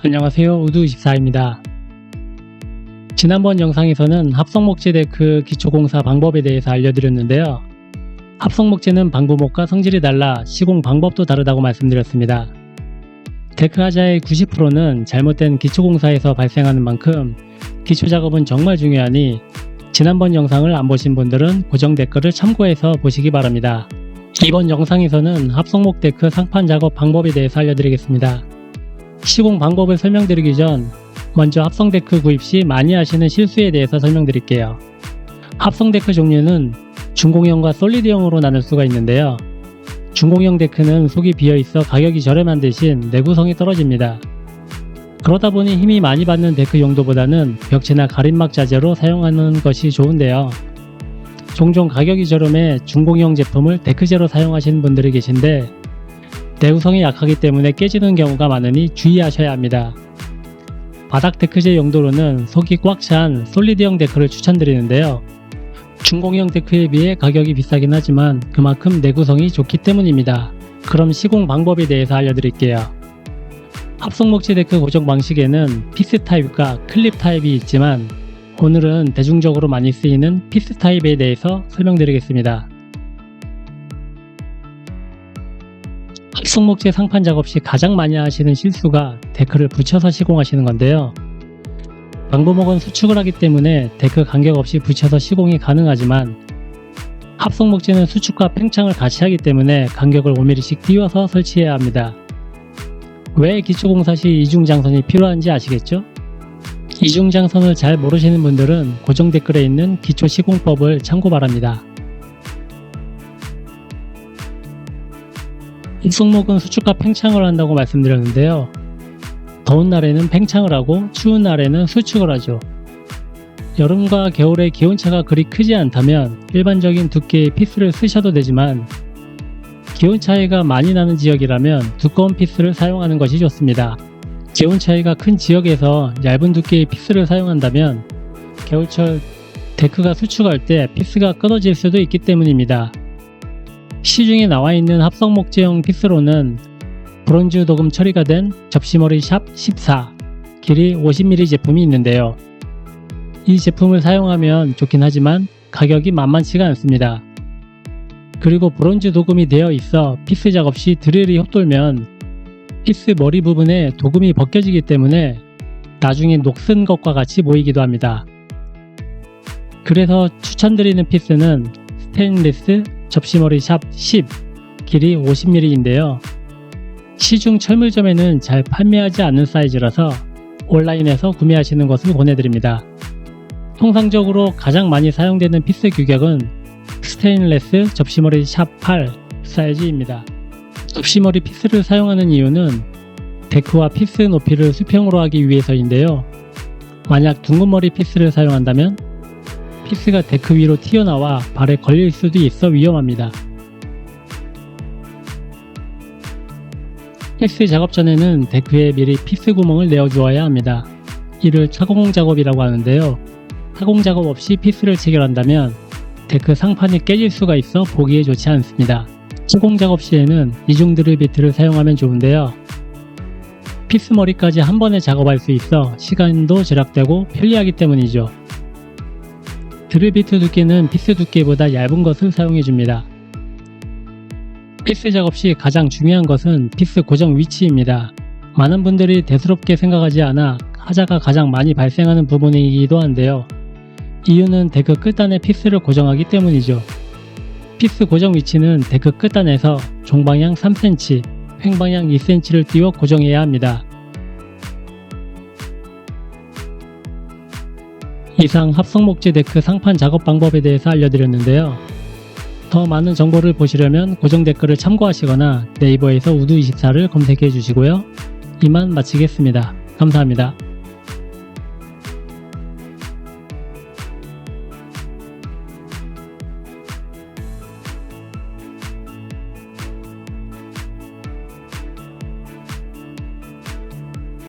안녕하세요 우두24입니다. 지난번 영상에서는 합성목재 데크 기초공사 방법에 대해서 알려드렸는데요. 합성목재는 방부목과 성질이 달라 시공 방법도 다르다고 말씀드렸습니다. 데크 하자의 90%는 잘못된 기초공사에서 발생하는 만큼 기초작업은 정말 중요하니 지난번 영상을 안 보신 분들은 고정 댓글을 참고해서 보시기 바랍니다. 이번 영상에서는 합성목 데크 상판 작업 방법에 대해서 알려드리겠습니다. 시공 방법을 설명드리기 전 먼저 합성 데크 구입 시 많이 하시는 실수에 대해서 설명드릴게요. 합성 데크 종류는 중공형과 솔리드형으로 나눌 수가 있는데요. 중공형 데크는 속이 비어 있어 가격이 저렴한 대신 내구성이 떨어집니다. 그러다 보니 힘이 많이 받는 데크 용도보다는 벽체나 가림막 자재로 사용하는 것이 좋은데요. 종종 가격이 저렴해 중공형 제품을 데크재로 사용하시는 분들이 계신데 내구성이 약하기 때문에 깨지는 경우가 많으니 주의하셔야 합니다. 바닥 데크재 용도로는 속이 꽉 찬 솔리드형 데크를 추천드리는데요. 중공형 데크에 비해 가격이 비싸긴 하지만 그만큼 내구성이 좋기 때문입니다. 그럼 시공 방법에 대해서 알려드릴게요. 합성목재 데크 고정 방식에는 피스 타입과 클립 타입이 있지만 오늘은 대중적으로 많이 쓰이는 피스 타입에 대해서 설명드리겠습니다. 합성목재 상판 작업 시 가장 많이 하시는 실수가 데크를 붙여서 시공하시는 건데요. 방부목은 수축을 하기 때문에 데크 간격 없이 붙여서 시공이 가능하지만 합성목재는 수축과 팽창을 같이 하기 때문에 간격을 5mm씩 띄워서 설치해야 합니다. 왜 기초공사 시 이중장선이 필요한지 아시겠죠? 이중장선을 잘 모르시는 분들은 고정 댓글에 있는 기초 시공법을 참고 바랍니다. 입속목은 수축과 팽창을 한다고 말씀드렸는데요. 더운 날에는 팽창을 하고 추운 날에는 수축을 하죠. 여름과 겨울에 기온차가 그리 크지 않다면 일반적인 두께의 피스를 쓰셔도 되지만 기온 차이가 많이 나는 지역이라면 두꺼운 피스를 사용하는 것이 좋습니다. 기온 차이가 큰 지역에서 얇은 두께의 피스를 사용한다면 겨울철 데크가 수축할 때 피스가 끊어질 수도 있기 때문입니다. 시중에 나와 있는 합성 목재형 피스로는 브론즈 도금 처리가 된 접시머리 샵 14, 길이 50mm 제품이 있는데요. 이 제품을 사용하면 좋긴 하지만 가격이 만만치가 않습니다. 그리고 브론즈 도금이 되어 있어 피스 작업 시 드릴이 헛돌면 피스 머리 부분에 도금이 벗겨지기 때문에 나중에 녹슨 것과 같이 보이기도 합니다. 그래서 추천드리는 피스는 스테인리스 접시머리 샵 10, 길이 50mm인데요. 시중 철물점에는 잘 판매하지 않는 사이즈라서 온라인에서 구매하시는 것을 권해드립니다. 통상적으로 가장 많이 사용되는 피스 규격은 스테인레스 접시머리 샵 8 사이즈입니다. 접시머리 피스를 사용하는 이유는 데크와 피스 높이를 수평으로 하기 위해서인데요. 만약 둥근머리 피스를 사용한다면 피스가 데크 위로 튀어나와 발에 걸릴 수도 있어 위험합니다. 피스 작업 전에는 데크에 미리 피스 구멍을 내어 주어야 합니다. 이를 차공 작업이라고 하는데요. 타공 작업 없이 피스를 체결한다면 데크 상판이 깨질 수가 있어 보기에 좋지 않습니다. 차공 작업 시에는 이중 드릴 비트를 사용하면 좋은데요. 피스 머리까지 한 번에 작업할 수 있어 시간도 절약되고 편리하기 때문이죠. 드릴 비트 두께는 피스 두께보다 얇은 것을 사용해줍니다. 피스 작업 시 가장 중요한 것은 피스 고정 위치입니다. 많은 분들이 대수롭게 생각하지 않아 하자가 가장 많이 발생하는 부분이기도 한데요. 이유는 데크 끝단에 피스를 고정하기 때문이죠. 피스 고정 위치는 데크 끝단에서 종방향 3cm, 횡방향 2cm를 띄워 고정해야 합니다. 이상 합성목재 데크 상판 작업 방법에 대해서 알려드렸는데요. 더 많은 정보를 보시려면 고정 댓글을 참고하시거나 네이버에서 우드24를 검색해 주시고요. 이만 마치겠습니다. 감사합니다.